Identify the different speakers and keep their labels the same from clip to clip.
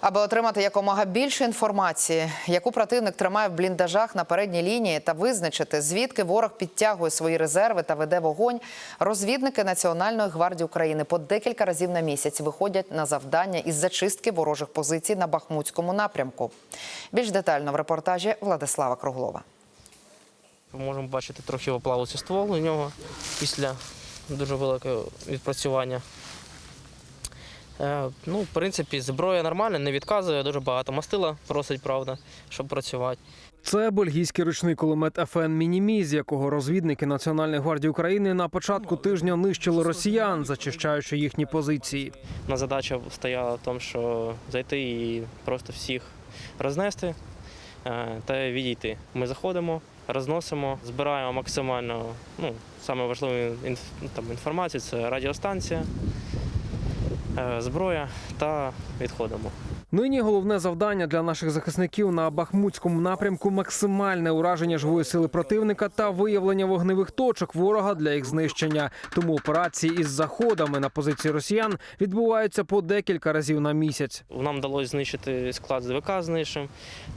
Speaker 1: Аби отримати якомога більше інформації, яку противник тримає в бліндажах на передній лінії, та визначити, звідки ворог підтягує свої резерви та веде вогонь, розвідники Національної гвардії України по декілька разів на місяць виходять на завдання із зачистки ворожих позицій на Бахмутському напрямку. Більш детально в репортажі Владислава Круглова.
Speaker 2: Ми можемо бачити трохи оплавився ствол у нього після дуже великого відпрацювання. Е, ну, в принципі, зброя нормальна, не відказує, дуже багато мастила просить, правда, щоб працювати.
Speaker 3: Це бельгійський ручний кулемет ФН Мінімі, з якого розвідники Національної гвардії України на початку тижня нищили росіян, зачищаючи їхні позиції.
Speaker 2: На задача стояла в тому, що зайти і просто всіх рознести е, та відійти. Ми заходимо, розносимо, збираємо максимально ну, саме важливу там, інформацію це радіостанція, зброя та відходимо.
Speaker 3: Нині головне завдання для наших захисників на Бахмутському напрямку максимальне ураження живої сили противника та виявлення вогневих точок ворога для їх знищення. Тому операції із заходами на позиції росіян відбуваються по декілька разів на місяць.
Speaker 2: Нам вдалося знищити склад з ВК знищим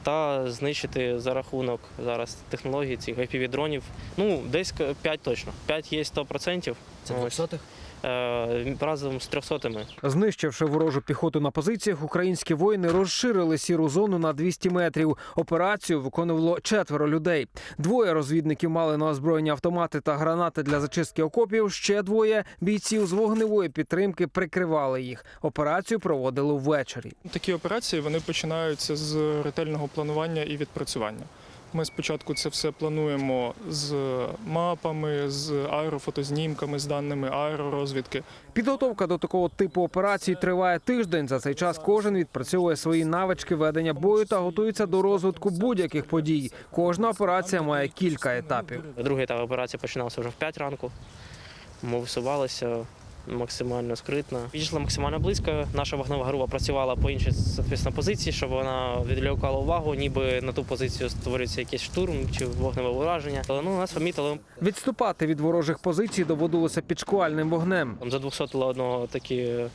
Speaker 2: та знищити за рахунок зараз технологій цих IPV-дронів. Ну, десь 5 точно. 5 є 100%. Це 200 Е, разом з 300-ми.
Speaker 3: Знищивши ворожу піхоту на позиціях, українські воїни розширили сіру зону на 200 метрів. Операцію виконувало четверо людей. Двоє розвідників мали на озброєнні автомати та гранати для зачистки окопів. Ще двоє бійців з вогневої підтримки прикривали їх. Операцію проводили ввечері.
Speaker 4: Такі операції вони починаються з ретельного планування і відпрацювання. Ми спочатку це все плануємо з мапами, з аерофотознімками, з даними аеророзвідки.
Speaker 3: Підготовка до такого типу операцій триває тиждень. За цей час кожен відпрацьовує свої навички ведення бою та готується до розвитку будь-яких подій. Кожна операція має кілька етапів.
Speaker 2: Другий етап операції починався вже в 5 ранку. Ми висувалися максимально скритно. Підійшли максимально близько. Наша вогнева група працювала по іншій соответственно, позиції, щоб вона відлякала увагу, ніби на ту позицію створюється якийсь штурм чи вогневе ураження. Але ну нас помітили.
Speaker 3: Відступати від ворожих позицій доводилося під шквальним вогнем.
Speaker 2: Там за 200 одного такі е,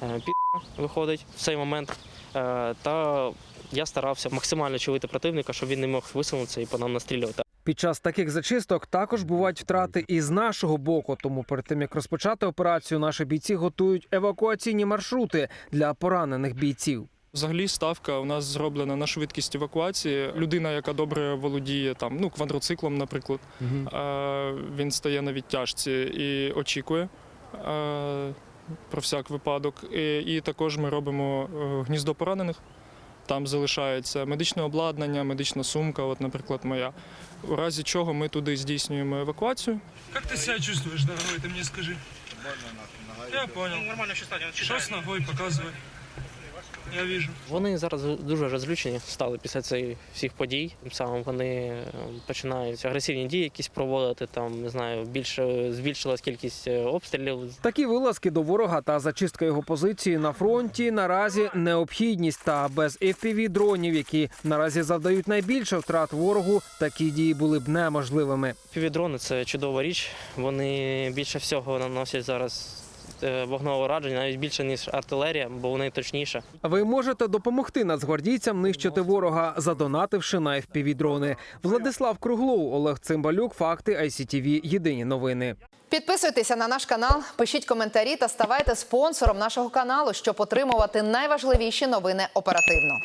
Speaker 2: пі виходить в цей момент. Е, Та я старався максимально чувати противника, щоб він не мог висунутися і по нам настрілювати.
Speaker 3: Під час таких зачисток також бувають втрати і з нашого боку. Тому перед тим як розпочати операцію, наші бійці готують евакуаційні маршрути для поранених бійців.
Speaker 4: Взагалі ставка у нас зроблена на швидкість евакуації. Людина, яка добре володіє там, ну, квадроциклом, наприклад, е, він стає на відтяжці і очікує. Про всяк випадок. І, і також ми робимо е, гніздо поранених Там залишається медичне обладнання, медична сумка, от, наприклад, моя. У разі чого ми туди здійснюємо евакуацію.
Speaker 5: Как ты себя чувствуешь, дорогой, ты мне скажи? Я понял.
Speaker 2: Нормально, що стадіон.
Speaker 5: Что с ногой показывай? Я вижу.
Speaker 2: Вони зараз дуже розлючені стали після цих всіх подій. Тим самим вони е, починають агресивні дії якісь проводити. Там не знаю, більше збільшилась кількість е, обстрілів.
Speaker 3: Такі вилазки до ворога та зачистка його позиції на фронті наразі необхідність. Та без fpv дронів, які наразі завдають найбільше втрат ворогу, такі дії були б неможливими.
Speaker 2: Півдрони це чудова річ. Вони більше всього наносять зараз вогневого ураження, навіть більше ніж артилерія, бо вони точніше.
Speaker 3: Ви можете допомогти нацгвардійцям нищити ворога, задонативши на fpv дрони. Владислав Круглов, Олег Цимбалюк, факти ICTV. Єдині новини.
Speaker 1: Підписуйтеся на наш канал, пишіть коментарі та ставайте спонсором нашого каналу, щоб отримувати найважливіші новини оперативно.